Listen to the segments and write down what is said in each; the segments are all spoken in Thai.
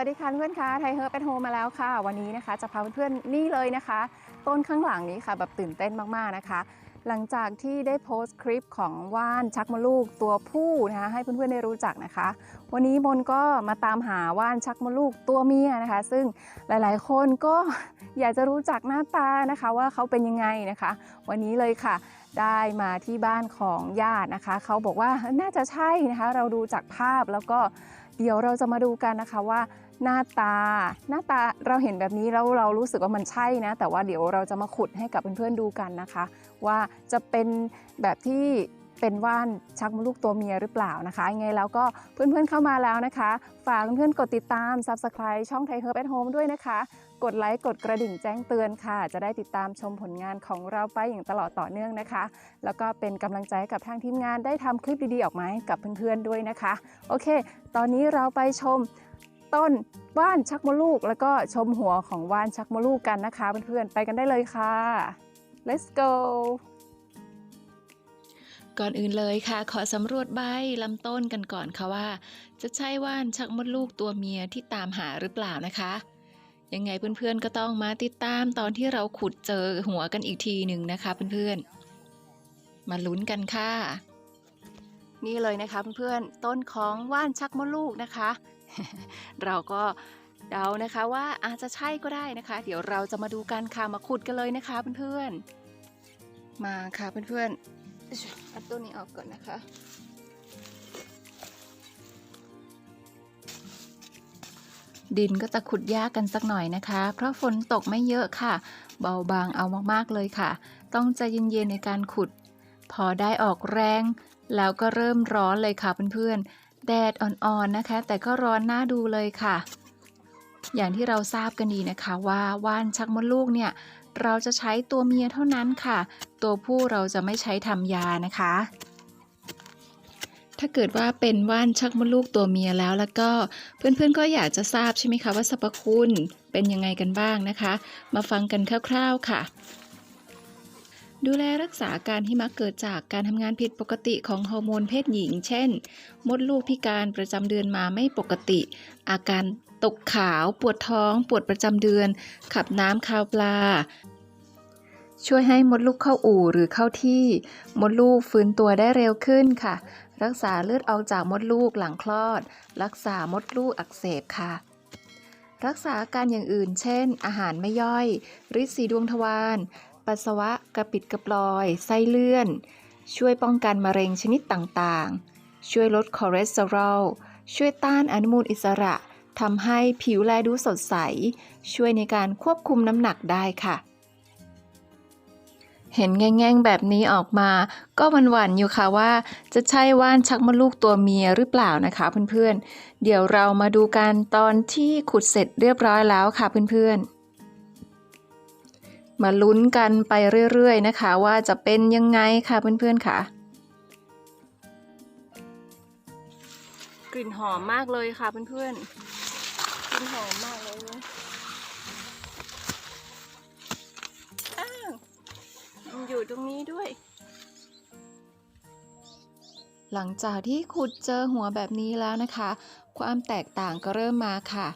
วัสดีค่ะเพื่อนคะไทยเฮิร์บแอนโฮมาแล้วค่ะ วันนี้นะคะจะพาเพื่อนๆนี่เลยนะคะ ต้นข้างหลังนี้ค่ะแบบตื่นเต้นมากๆนะคะ หลังจากที่ได้โพสต์คลิปของว่านชักมดลูกตัวผู้นะคะให้เพื่อนๆได้รู้จักนะคะ วันนี้มนก็มาตามหาว่านชักมดลูกตัวเมียนะคะ ซึ่งหลายๆ คนก็อยากจะรู้จักหน้าตานะคะว่าเขาเป็นยังไงนะคะ วันนี้เลยค่ะได้มาที่บ้านของญาตินะคะ เขาบอกว่าน่าจะใช่นะคะ เราดูจากภาพแล้วก็เดี๋ยวเราจะมาดูกันนะคะว่า หน้าตา หน้าตาเราเห็นแบบนี้แล้วเรารู้สึกว่ามันใช่นะ แต่ว่าเดี๋ยวเราจะมาขุดให้กับเพื่อนๆดูกันนะคะ ว่าจะเป็นแบบที่เป็นว่านชักมลูกตัวเมียหรือเปล่านะคะยังไงแล้วก็เพื่อนๆเข้ามาแล้วนะคะ ฝากเพื่อนๆกดติดตาม Subscribe ช่องไทยเฮิร์บแอนโฮมด้วยนะคะ กดไลค์กดกระดิ่งแจ้งเตือนค่ะ จะได้ติดตามชมผลงานของเราไปอย่างตลอดต่อเนื่องนะคะ แล้วก็เป็นกำลังใจให้กับทางทีมงานได้ทำคลิปดีๆออกมาให้กับเพื่อนๆด้วยนะคะ โอเค ตอนนี้เราไปชม ต้นว่านชักมดลูก แล้วก็ชมหัวของว่านชักมดลูกกันนะคะเพื่อนๆไปกันได้เลยค่ะ let's go ก่อนอื่นเลยค่ะ ขอสำรวจใบลำต้นกันก่อนค่ะว่า จะใช่ว่านชักมดลูกตัวเมียที่ตามหาหรือเปล่านะคะ ยังไงเพื่อนๆก็ต้องมาติดตามตอนที่เราขุดเจอหัวกันอีกทีหนึ่งนะคะเพื่อนๆ มาลุ้นกันค่ะ นี่เลยนะคะเพื่อนๆต้นของว่านชักมดลูกนะคะ เราก็เดานะคะว่าอาจจะใช่ก็ได้นะคะ เดี๋ยวเราจะมาดูกันค่ะมาขุดกันเลยนะคะเพื่อนๆมาค่ะเพื่อนๆเอาต้นนี้ออกก่อนนะคะดินก็จะขุดยากกันสักหน่อยนะคะ เพราะฝนตกไม่เยอะค่ะ เบาบางเอามากๆเลยค่ะ ต้องใจเย็นๆในการขุด พอได้ออกแรง แล้วก็เริ่มร้อนเลยค่ะเพื่อนๆ แดดอ่อนๆนะคะ แต่ก็ร้อนน่าดูเลยค่ะ อย่างที่เราทราบกันดีนะคะว่าว่านชักมดลูกเนี่ยเราจะใช้ตัวเมียเท่านั้นค่ะ ตัวผู้เราจะไม่ใช้ทำยานะคะ ถ้าเกิดว่าเป็นว่านชักมดลูกตัวเมียแล้วแล้วก็เพื่อนๆก็อยากจะทราบใช่ไหมคะว่าสรรพคุณเป็นยังไงกันบ้างนะคะ มาฟังกันคร่าว ๆค่ะ ดูแลรักษาการที่มักเกิดจากการทำงานผิดปกติของฮอร์โมนเพศหญิง เช่น มดลูกพิการประจำเดือนมาไม่ปกติ อาการตกขาว ปวดท้อง ปวดประจำเดือน ขับน้ำคาวปลา ช่วยให้มดลูกเข้าอู่หรือเข้าที่ มดลูกฟื้นตัวได้เร็วขึ้นค่ะ รักษาเลือดออกจากมดลูกหลังคลอด รักษามดลูกอักเสบค่ะรักษาอาการอย่างอื่น เช่น อาหารไม่ย่อย ริดสีดวงทวาร ปัสสาวะกระปิดกระปลอย ไส้เลื่อน ช่วยป้องกันมะเร็งชนิดต่างๆ ช่วยลดคอเลสเตอรอล ช่วยต้านอนุมูลอิสระทำให้ผิวแลดูสดใส ช่วยในการควบคุมน้ำหนักได้ค่ะ เห็นแง่งๆแบบนี้ออกมา ก็หวั่นๆอยู่ค่ะว่า จะใช่ว่านชักมดลูกตัวเมียหรือเปล่านะคะเพื่อนๆ เดี๋ยวเรามาดูกันตอนที่ขุดเสร็จเรียบร้อยแล้วค่ะเพื่อนๆ มาลุ้นกันไปเรื่อยๆนะคะ ว่าจะเป็นยังไงค่ะเพื่อนๆค่ะ กลิ่นหอมมากเลยค่ะเพื่อนๆกลิ่นหอมมากเลยอ้าวมันอยู่ตรงนี้ด้วย หลังจากที่ขุดเจอหัวแบบนี้แล้วนะคะ ความแตกต่างก็เริ่มมาค่ะ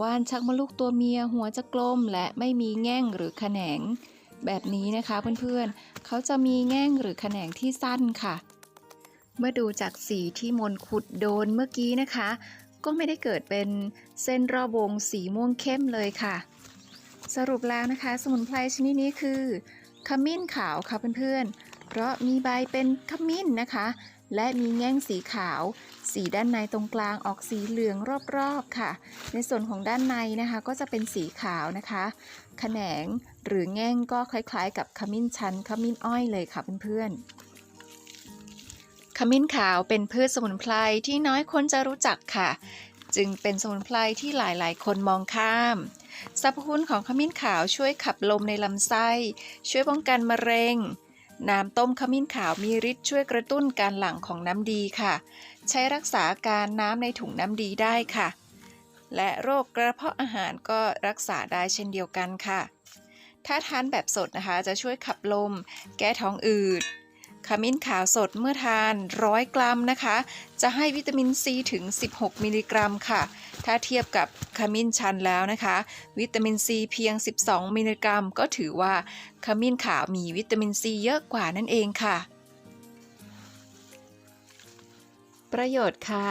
ว่านชักมดลูกตัวเมียหัวจะกลมและไม่มีแง่งหรือแขนง แบบนี้นะคะเพื่อนๆ เขาจะมีแง่งหรือแขนงที่สั้นค่ะ เมื่อดูจากสีที่มนขุดโดนเมื่อกี้นะคะ ก็ไม่ได้เกิดเป็นเส้นรอบวงสีม่วงเข้มเลยค่ะ สรุปแล้วนะคะ สมุนไพรชนิดนี้คือขมิ้นขาวค่ะเพื่อนๆ เพราะมีใบเป็นขมิ้นนะคะ และมีแง่งสีขาว สีด้านในตรงกลางออกสีเหลืองรอบๆค่ะ ในส่วนของด้านในนะคะก็จะเป็นสีขาวนะคะแขนงหรือแง่งก็คล้ายๆ กับขมิ้นชันขมิ้นอ้อยเลยค่ะเพื่อนๆขมิ้นขาวเป็นพืชสมุนไพรที่น้อยคนจะรู้จักค่ะ จึงเป็นสมุนไพรที่หลายๆ คนมองข้ามสรรพคุณของขมิ้นขาวช่วยขับลมในลำไส้ ช่วยป้องกันมะเร็ง น้ำต้มขมิ้นขาวมีฤทธิ์ช่วยกระตุ้นการหลั่งของน้ำดีค่ะ ใช้รักษาการน้ำในถุงน้ำดีได้ค่ะ และโรคกระเพาะอาหารก็รักษาได้เช่นเดียวกันค่ะ ถ้าทานแบบสดนะคะจะช่วยขับลม แก้ท้องอืด ขมิ้นขาวสดเมื่อทานร้อยกรัมนะคะ จะให้วิตามินซีถึง 16 มิลลิกรัมค่ะ ถ้าเทียบกับขมิ้นชันแล้วนะคะ วิตามินซีเพียง 12 มิลลิกรัม ก็ถือว่าขมิ้นขาวมีวิตามินซีเยอะกว่านั่นเองค่ะ ประโยชน์ค่ะ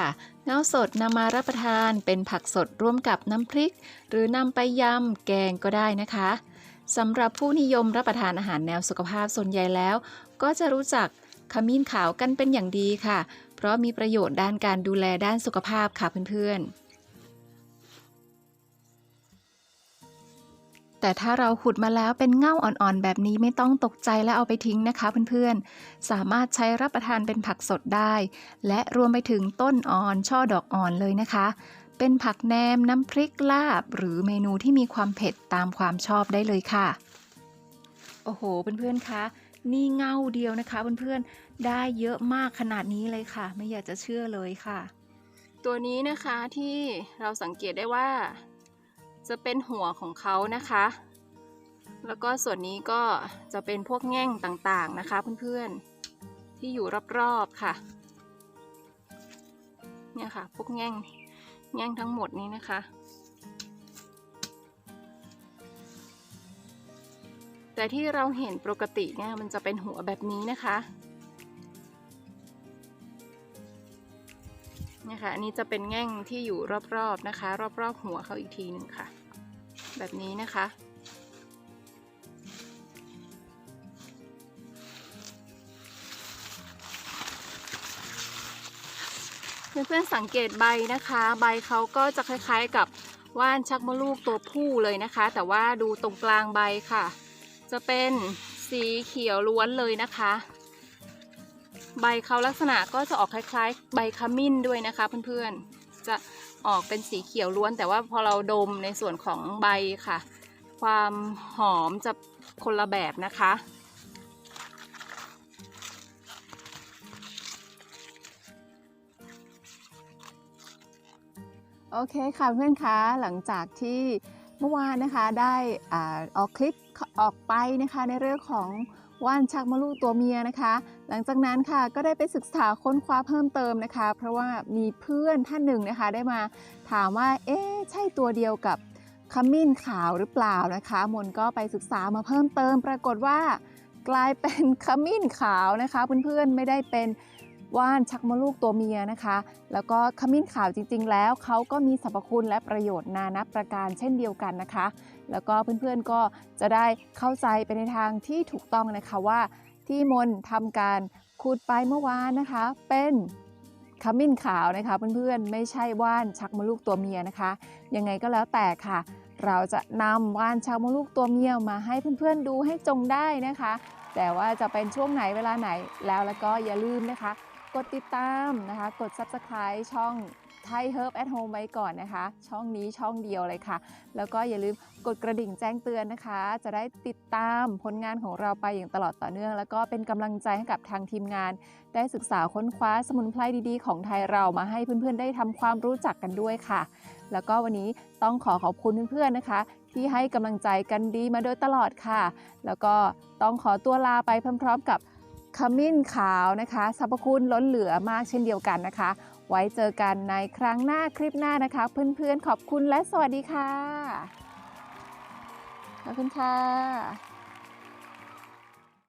เงาสดนำมารับประทานเป็นผักสดร่วมกับน้ำพริก หรือนำไปยำแกงก็ได้นะคะสำหรับผู้นิยมรับประทานอาหารแนวสุขภาพส่วนใหญ่แล้ว ก็จะรู้จักขมิ้นขาวกันเป็นอย่างดีค่ะ เพราะมีประโยชน์ด้านการดูแลด้านสุขภาพค่ะเพื่อนๆแต่ถ้าเราขุดมาแล้วเป็นเง่าอ่อนๆ แบบนี้ไม่ต้องตกใจและเอาไปทิ้งนะคะเพื่อนๆ สามารถใช้รับประทานเป็นผักสดได้ และรวมไปถึงต้นอ่อนช่อดอกอ่อนเลยนะคะ เป็นผักแหนมน้ำพริกลาบ หรือเมนูที่มีความเผ็ดตามความชอบได้เลยค่ะ โอ้โหเพื่อนๆคะ นี่เง่าเดียวนะคะเพื่อนๆ ได้เยอะมากขนาดนี้เลยค่ะ ไม่อยากจะเชื่อเลยค่ะ ตัวนี้นะคะที่เราสังเกตได้ว่า จะเป็นหัวของเขานะคะ แล้วก็ส่วนนี้ก็จะเป็นพวกแง่งต่างๆนะคะเพื่อนๆ ที่อยู่รอบๆค่ะ เนี่ยค่ะ พวกแง่งแง่งทั้งหมดนี้นะคะ แต่ที่เราเห็นปกติเนี่ยมันจะเป็นหัวแบบนี้นะคะเนี่ยค่ะอันนี้จะเป็นแง่งที่อยู่รอบๆนะคะ รอบๆหัวเขาอีกทีหนึ่งค่ะ แบบนี้นะคะเพื่อนๆสังเกตใบนะคะ ใบเขาก็จะคล้ายๆกับว่านชักมะลูกตัวผู้เลยนะคะ แต่ว่าดูตรงกลางใบค่ะ จะเป็นสีเขียวล้วนเลยนะคะ ใบเขาลักษณะก็จะออกคล้ายๆ ใบขมิ้นด้วยนะคะเพื่อนๆ จะออกเป็นสีเขียวล้วน แต่ว่าพอเราดมในส่วนของใบค่ะ ความหอมจะคนละแบบนะคะโอเคค่ะเพื่อนคะหลังจากที่เมื่อวานนะคะได้อออกคลิป ออกไปนะคะในเรื่องของว่านชักมะลูกตัวเมียนะคะ หลังจากนั้นค่ะก็ได้ไปศึกษาค้นคว้าเพิ่มเติมนะคะ เพราะว่ามีเพื่อนท่านหนึ่งนะคะ ได้มาถามว่า เอ๊ใช่ตัวเดียวกับขมิ้นขาวหรือเปล่านะคะ มนก็ไปศึกษามาเพิ่มเติม ปรากฏว่ากลายเป็นขมิ้นขาวนะคะ เพื่อนๆไม่ได้เป็น ว่านชักมะลูกตัวเมียนะคะ แล้วก็ขมิ้นขาวจริง ๆ แล้วเขาก็มีสรรพคุณและประโยชน์นานับประการเช่นเดียวกันนะคะ แล้วก็เพื่อนๆก็จะได้เข้าใจไปในทางที่ถูกต้องนะคะว่าที่มนทำการขุดไปเมื่อวานนะคะ เป็นขมิ้นขาวนะคะเพื่อนๆไม่ใช่ว่านชักมะลูกตัวเมียนะคะ ยังไงก็แล้วแต่ค่ะ เราจะนำว่านชักมะลูกตัวเมียมาให้เพื่อนๆดูให้จงได้นะคะ แต่ว่าจะเป็นช่วงไหนเวลาไหนแล้วแล้วก็อย่าลืมนะคะ กดติดตามนะคะ กด Subscribe ช่องไทย Herb at Home ไว้ก่อนนะคะ ช่องนี้ช่องเดียวเลยค่ะ แล้วก็อย่าลืมกดกระดิ่งแจ้งเตือนนะคะ จะได้ติดตามผลงานของเราไปอย่างตลอดต่อเนื่อง แล้วก็เป็นกำลังใจให้กับทางทีมงาน ได้ศึกษาค้นคว้าสมุนไพรดีๆ ของไทยเรามาให้เพื่อนๆ ได้ทำความรู้จักกันด้วยค่ะ แล้วก็วันนี้ต้องขอขอบคุณเพื่อนๆนะคะ ที่ให้กำลังใจกันดีมาโดยตลอดค่ะ แล้วก็ต้องขอตัวลาไปพร้อม ๆ กับ ขมิ้นขาวนะคะสรรพคุณล้นเหลือมากเช่นเดียวกันนะคะ ไว้เจอกันในครั้งหน้าคลิปหน้านะคะ เพื่อนๆขอบคุณและสวัสดีค่ะ ขอบคุณค่ะ